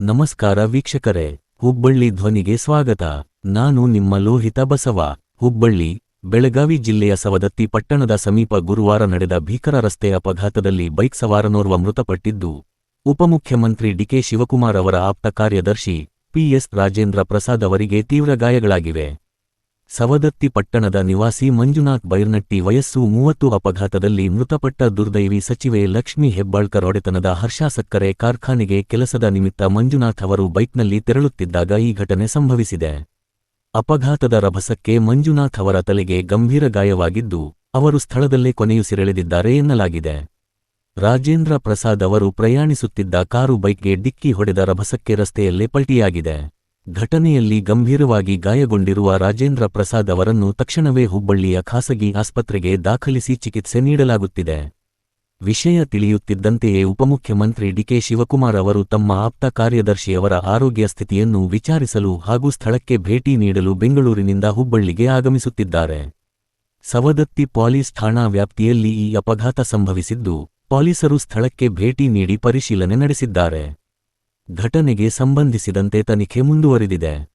ನಮಸ್ಕಾರ ವೀಕ್ಷಕರೇ, ಹುಬ್ಬಳ್ಳಿ ಧ್ವನಿಗೆ ಸ್ವಾಗತ. ನಾನು ನಿಮ್ಮ ಲೋಹಿತ ಬಸವ. ಹುಬ್ಬಳ್ಳಿ, ಬೆಳಗಾವಿ ಜಿಲ್ಲೆಯ ಸವದತ್ತಿ ಪಟ್ಟಣದ ಸಮೀಪ ಗುರುವಾರ ನಡೆದ ಭೀಕರ ರಸ್ತೆ ಅಪಘಾತದಲ್ಲಿ ಬೈಕ್ ಸವಾರನೋರ್ವ ಮೃತಪಟ್ಟಿದ್ದು, ಉಪಮುಖ್ಯಮಂತ್ರಿ ಡಿಕೆ ಶಿವಕುಮಾರ್ ಅವರ ಆಪ್ತ ಕಾರ್ಯದರ್ಶಿ ಪಿಎಸ್ ರಾಜೇಂದ್ರ ಪ್ರಸಾದ್ ಅವರಿಗೆ ತೀವ್ರ ಗಾಯಗಳಾಗಿವೆ. ಸವದತ್ತಿ ಪಟ್ಟಣದ ನಿವಾಸಿ ಮಂಜುನಾಥ್ ಬೈರ್ನಟ್ಟಿ ವಯಸ್ಸು ಮೂವತ್ತು ಅಪಘಾತದಲ್ಲಿ ಮೃತಪಟ್ಟ ದುರ್ದೈವಿ ಸಚಿವೆ ಲಕ್ಷ್ಮಿ ಹೆಬ್ಬಾಳ್ಕರ್ ಒಡೆತನದ ಹರ್ಷಾಸಕ್ಕರೆ ಕಾರ್ಖಾನೆಗೆ ಕೆಲಸದ ನಿಮಿತ್ತ ಮಂಜುನಾಥ್ ಅವರು ಬೈಕ್ನಲ್ಲಿ ತೆರಳುತ್ತಿದ್ದಾಗ ಈ ಘಟನೆ ಸಂಭವಿಸಿದೆ. ಅಪಘಾತದ ರಭಸಕ್ಕೆ ಮಂಜುನಾಥ್ ಅವರ ತಲೆಗೆ ಗಂಭೀರ ಗಾಯವಾಗಿದ್ದು, ಅವರು ಸ್ಥಳದಲ್ಲೇ ಕೊನೆಯುಸಿರೆಳೆದಿದ್ದಾರೆ ಎನ್ನಲಾಗಿದೆ. ರಾಜೇಂದ್ರ ಪ್ರಸಾದ್ ಅವರು ಪ್ರಯಾಣಿಸುತ್ತಿದ್ದ ಕಾರು ಬೈಕ್ಗೆ ಡಿಕ್ಕಿ ಹೊಡೆದ ರಭಸಕ್ಕೆ ರಸ್ತೆಯಲ್ಲೇ ಪಲ್ಟಿಯಾಗಿದೆ. ಘಟನೆಯಲ್ಲಿ ಗಂಭೀರವಾಗಿ ಗಾಯಗೊಂಡಿರುವ ರಾಜೇಂದ್ರ ಪ್ರಸಾದ್ ಅವರನ್ನು ತಕ್ಷಣವೇ ಹುಬ್ಬಳ್ಳಿಯ ಖಾಸಗಿ ಆಸ್ಪತ್ರೆಗೆ ದಾಖಲಿಸಿ ಚಿಕಿತ್ಸೆ ನೀಡಲಾಗುತ್ತಿದೆ. ವಿಷಯ ತಿಳಿಯುತ್ತಿದ್ದಂತೆಯೇ ಉಪಮುಖ್ಯಮಂತ್ರಿ ಡಿಕೆ ಶಿವಕುಮಾರ್ ಅವರು ತಮ್ಮ ಆಪ್ತ ಕಾರ್ಯದರ್ಶಿಯವರ ಆರೋಗ್ಯ ಸ್ಥಿತಿಯನ್ನು ವಿಚಾರಿಸಲು ಹಾಗೂ ಸ್ಥಳಕ್ಕೆ ಭೇಟಿ ನೀಡಲು ಬೆಂಗಳೂರಿನಿಂದ ಹುಬ್ಬಳ್ಳಿಗೆ ಆಗಮಿಸುತ್ತಿದ್ದಾರೆ. ಸವದತ್ತಿ ಪೊಲೀಸ್ ಠಾಣಾ ವ್ಯಾಪ್ತಿಯಲ್ಲಿ ಈ ಅಪಘಾತ ಸಂಭವಿಸಿದ್ದು, ಪೊಲೀಸರು ಸ್ಥಳಕ್ಕೆ ಭೇಟಿ ನೀಡಿ ಪರಿಶೀಲನೆ ನಡೆಸಿದ್ದಾರೆ. ಘಟನೆಗೆ ಸಂಬಂಧಿಸಿದಂತೆ ತನಿಖೆ ಮುಂದುವರಿದಿದೆ.